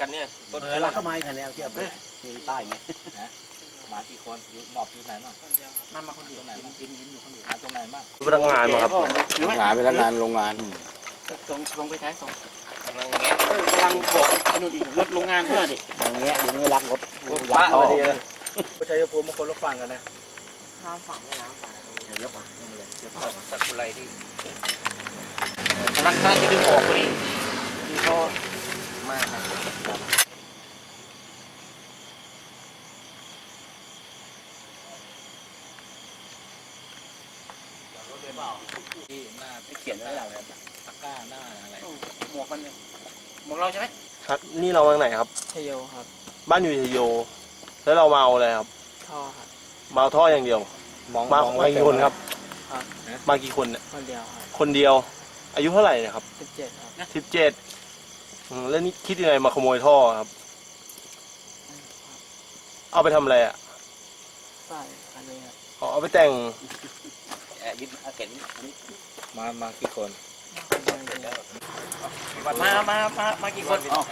กันเนี่ยต้นเออเราก็มากันแล้วเทียบเลยมีใต้ไงมากี่คนอยู่หมอบอยู่ไหนบ้างนั่นมาคนเดียวไหนมากินกินอยู่คนเดียวมาตรงไหนบ้างพนักงานมาครับงานไปแล้วงานโรงงานส่งส่งไปท้ายส่งกำลังแงะเออกำลังบอกไอ้นู่นอีกรถโรงงานเพื่อดิอย่างเงี้ยอย่างนี้รักรถป้าต่อมาดีเลยชัยภูมิมาคนละฝั่งกันนะน้ำฝั่งไม่น้ำฝั่งเดี๋ยวเดี๋ยวก่อนเดี๋ยวเดี๋ยวก่อนสักกุไรที่กำลังกำลังจะดึงออกพอดีนี่ก็ มากครับ ที่หน้าเขียนไว้แล้วตะกร้าหน้าอะไรหมวกมันเนี่ยหมวกเราใช่ไหมครับนี่เรามาจากไหนครับชโยครับ บ้านอยู่ชัยโย แล้วเรามาเอาอะไรครับ ท่อครับมาเอาท่ออย่างเดียว มองมาองมากี่คนครับ ครับมากี่คนเนี่ยคนเดียวครับคนเดียว อายุเท่าไหร่เนี่ยครับสิบเจ็ดครับ สิบเจ็ดแล้วนี่คิดยังไงมาขโมยท่อครับ เอาไปทำอะไรอะ ใส่คันนี้ครับเอาเอาไปแต่งแอบ ยึดเข็นมา มากี่คนคนเดียวจริงมา มา มา มากี่คนอ๋อ